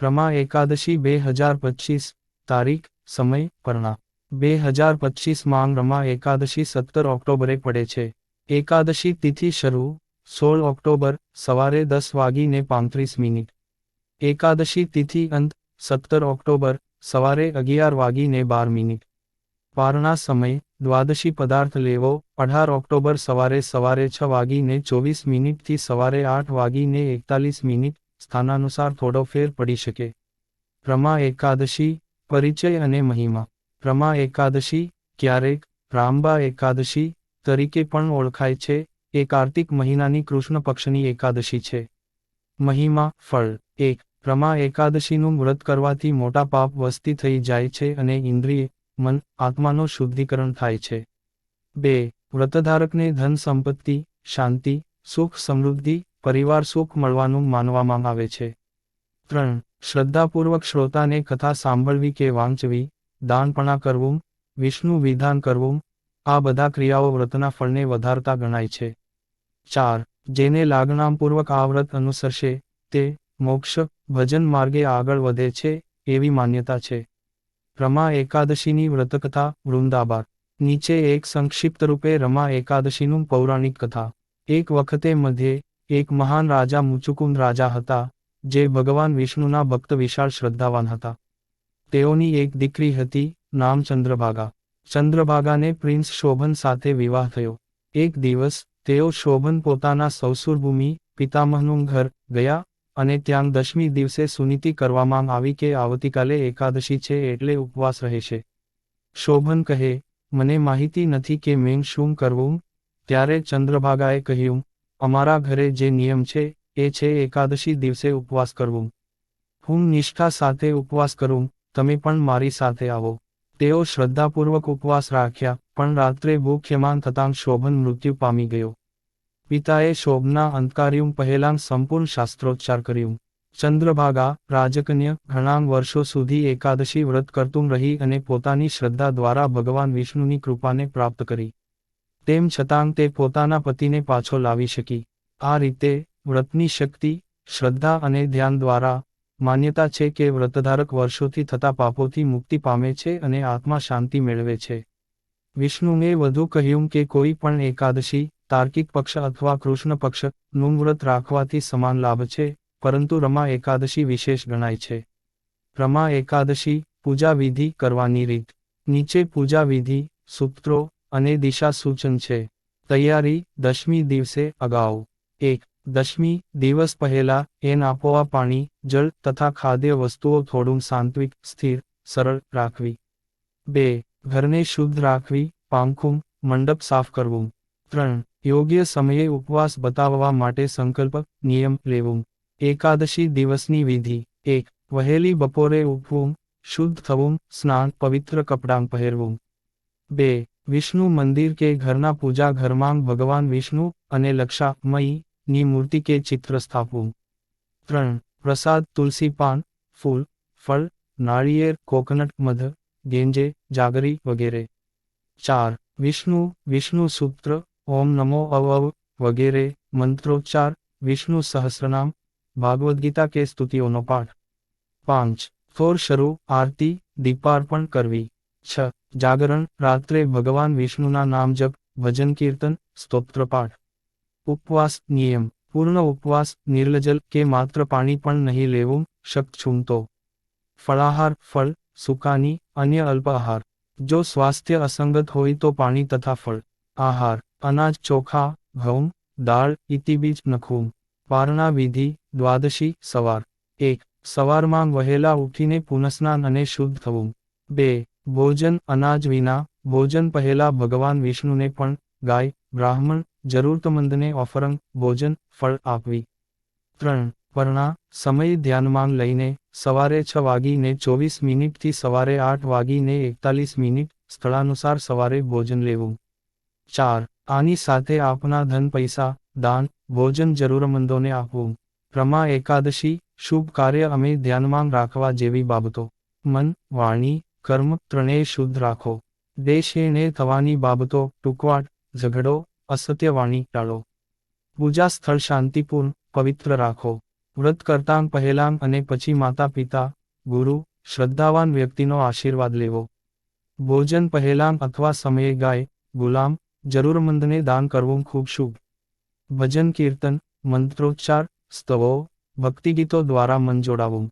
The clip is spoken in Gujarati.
રમા એકાદશી બે હજાર પચીસ, તારીખ, સમય પરણા બે હજાર પચીસ માંગ રમા એકાદશી સત્તર ઓક્ટોબરે પડે છે. એકાદશી તિથિ શરૂ, સોળ ઓક્ટોબર, સવારે દસ વાગીને પાંત્રીસ મિનિટ. એકાદશી તિથિ અંત, સત્તર ઓક્ટોબર, સવારે અગિયાર વાગીને બાર મિનિટ. પારણા સમય, દ્વાદશી પદાર્થ લેવો, અઢાર ઓક્ટોબર સવારે સવારે છ વાગીને ચોવીસ મિનિટથી સવારે આઠ વાગીને એકતાલીસ મિનિટ. સ્થાનાનુસાર થોડો ફેર પડી શકે. પ્રમા એકાદશી, પરિચય અને મહિમા. પ્રમા એકાદશી, ક્યારેક રામબા એકાદશી, તરીકે પણ ઓળખાય છે. એ કાર્તિક મહિનાની કૃષ્ણ પક્ષની એકાદશી છે. મહિમા, ફળ. એક, પ્રમા એકાદશીનું વ્રત કરવાથી મોટા પાપ વસ્તી થઈ જાય છે અને ઇન્દ્રિય, મન, આત્માનો શુદ્ધિકરણ થાય છે. બે, વ્રતધારકને ધન સંપત્તિ, શાંતિ, સુખ સમૃદ્ધિ પરિવાર સુખ મળવાનું માનવામાં આવે છે. ત્રણ, શ્રદ્ધાપૂર્વક શ્રોતાને કથા સાંભળવી કે વાંચવી, દાનપણા કરવું, વિષ્ણુ વિધાન કરવું, આ બધા ક્રિયાઓ વ્રતના ફળને વધારતા ગણાય છે. ચાર, જેને લાગણામપૂર્વક આ વ્રત અનુસરશે, તે મોક્ષ, ભજન માર્ગે આગળ વધે છે, એવી માન્યતા છે. રમા એકાદશીની વ્રતકથા, વૃંદાબાર. નીચે એક સંક્ષિપ્ત રૂપે રમા એકાદશીનું પૌરાણિક કથા. એક વખતે મધ્યે એક મહાન રાજા મુચુકુંદ રાજા હતા, જે ભગવાન વિષ્ણુના ભક્ત વિશાળ શ્રદ્ધાવાન હતા. તેઓની એક દીકરી હતી, નામ ચંદ્રભાગા. ચંદ્રભાગાને પ્રિન્સ શોભન સાથે વિવાહ થયો. એક દિવસ, તેઓ શોભન પોતાના સૌસુરભૂમિ, પિતામહનું ઘર, ગયા, અને ત્યાં દશમી દિવસે સુનીતિ કરવામાં આવી કે આવતીકાલે એકાદશી છે એટલે ઉપવાસ રહેશે. શોભન કહે, મને માહિતી નથી કે મેં શું કરવું. ત્યારે ચંદ્રભાગાએ કહ્યું અમારા ઘરે જે નિયમ છે, એ છે એકાદશી દિવસે ઉપવાસ કરવું. હું નિષ્ઠા સાથે ઉપવાસ કરું, તમે પણ મારી સાથે આવો. તેઓ શ્રદ્ધાપૂર્વક ઉપવાસ રાખ્યા, પણ રાત્રે ભૂખ્યમાન થતાં શોભન મૃત્યુ પામી ગયો. પિતાએ શોભના અંતકાર્યું પહેલાં સંપૂર્ણ શાસ્ત્રોચ્ચાર કર્યું. ચંદ્રભાગા, રાજકન્ય, ઘણા વર્ષો સુધી એકાદશી વ્રત કરતું રહી અને પોતાની શ્રદ્ધા દ્વારા ભગવાન વિષ્ણુની કૃપાને પ્રાપ્ત કરી. તેમ છતાં તે પોતાના પતિને પાછો લાવી શકી. આ રીતે વ્રતની શક્તિ, શ્રદ્ધા અને ધ્યાન દ્વારા માન્યતા છે કે વ્રતધારક વર્ષોથી થતા પાપોથી મુક્તિ પામે છે અને આત્મા શાંતિ મેળવે છે. વિષ્ણુએ વધુ કહ્યું કે કોઈ પણ એકાદશી, તાર્કિક પક્ષ અથવા કૃષ્ણ પક્ષ, નું વ્રત રાખવાથી સમાન લાભ છે, પરંતુ રમા એકાદશી વિશેષ ગણાય છે. રમા એકાદશી પૂજા વિધિ કરવાની રીત. નીચે પૂજા વિધિ સૂત્રો અને દિશા સૂચન છે. તૈયારી, દશમી દિવસે અગાઉ. એક, દશમી દિવસ પહેલા, એન આપોઆ પાણી, જળ તથા ખાદ્ય વસ્તુઓ થોડું સાંત્વિક, સ્થિર, સરળ રાખવી. બે, ઘરને શુદ્ધ રાખવી, પાંખું, મંડપ સાફ કરવું. ત્રણ, યોગ્ય સમયે ઉપવાસ બતાવવા માટે સંકલ્પ, નિયમ લેવું. એકાદશી દિવસની વિધિ. એક, વહેલી બપોરે ઉઠવું, શુદ્ધ થવું, સ્નાન, પવિત્ર કપડાં પહેરવું. બે વિષ્ણુ મંદિર કે ઘરના પૂજા ઘરમાં ભગવાન વિષ્ણુ અને લક્ષામયી ની મૂર્તિ કે ચિત્ર સ્થાપવું. ત્રણ, પ્રસાદ, તુલસી, પાન, ફૂલ, ફળ, નાળિયેર, કોકોનટ, મધ, ગેંજે, જાગરી વગેરે. ચાર, વિષ્ણુ વિષ્ણુ સૂત્ર, ઓમ નમો અવ વગેરે. મંત્રોચ્ચાર, વિષ્ણુ સહસ્રનામ, ભાગવદ્ ગીતા કે સ્તુતિઓનો પાઠ. પાંચ, થોર શરૂ, આરતી, દીપાર્પણ કરવી. છ જાગરણ રાત્રે ભગવાન વિષ્ણુના નામ જપ ભજન કીર્તન સ્તોત્રપાઠ ઉપવાસ નિયમ પૂર્ણ ઉપવાસ નિર્લજલ કે માત્ર પાણી પણ નહીં લેવું શક છૂમતો ફળાહાર ફળ સુકાની અન્ય અલ્પાહાર જો સ્વાસ્થ્ય અસંગત હોય તો પાણી તથા ફળ આહાર અનાજ ચોખા ઘઉં દાળ ઇતિબીજ નખવું પારણા વિધિ દ્વાદશી સવાર એક સવારમાં વહેલા ઉઠીને પુનઃસ્નાન અને શુદ્ધ થવું બે ભોજન, અનાજ વિના ભોજન પહેલા ભગવાન વિષ્ણુને પણ ગાય, બ્રાહ્મણ, જરૂરતમંદને ઓફરંગ ભોજન, ફળ આપવી. ત્રણ પરણા સમય ધ્યાનમાં લઈને સવારે છ વાગીને ચોવીસ મિનિટથી સવારે આઠ વાગીને એકતાલીસ મિનિટ સ્થળાનુસાર સવારે ભોજન લેવું. ચાર, આની સાથે આપના ધન પૈસા, દાન, ભોજન જરૂરમંદોને આપવું. પ્રમા એકાદશી, શુભ કાર્ય અમે ધ્યાનમાં રાખવા જેવી બાબતો. મન, વાણી કર્મ ત્રણેય શુદ્ધ રાખો. દેશેને થવાની બાબતો ટૂંકવાટ ઝઘડો, અસત્ય વાણી ટાળો. પૂજા સ્થળ શાંતિપૂર્ણ, પવિત્ર રાખો. વ્રત કરતાં પહેલાં અને પછી માતા પિતા, ગુરુ, શ્રદ્ધાવાન વ્યક્તિનો આશીર્વાદ લેવો. ભોજન પહેલાં અથવા સમયે ગાય, ગુલામ, જરૂરમંદને દાન કરવું ખૂબ શુભ. ભજન કીર્તન, મંત્રોચ્ચાર, સ્તવો, ભક્તિગીતો દ્વારા મન જોડાવવું